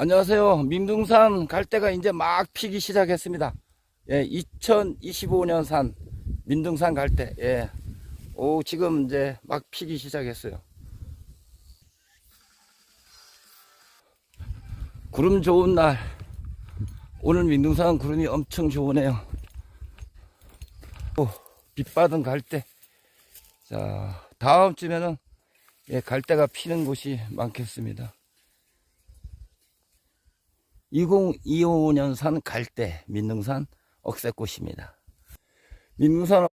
안녕하세요. 민둥산 갈대가 이제 막 피기 시작했습니다. 예, 2025년 산 민둥산 갈대. 예. 오, 지금 이제 막 피기 시작했어요. 구름 좋은 날. 오늘 민둥산 구름이 엄청 좋으네요. 오, 빛 받은 갈대. 자, 다음 주면은 예, 갈대가 피는 곳이 많겠습니다. 2025년산 갈대 민둥산 억새꽃입니다. 민둥산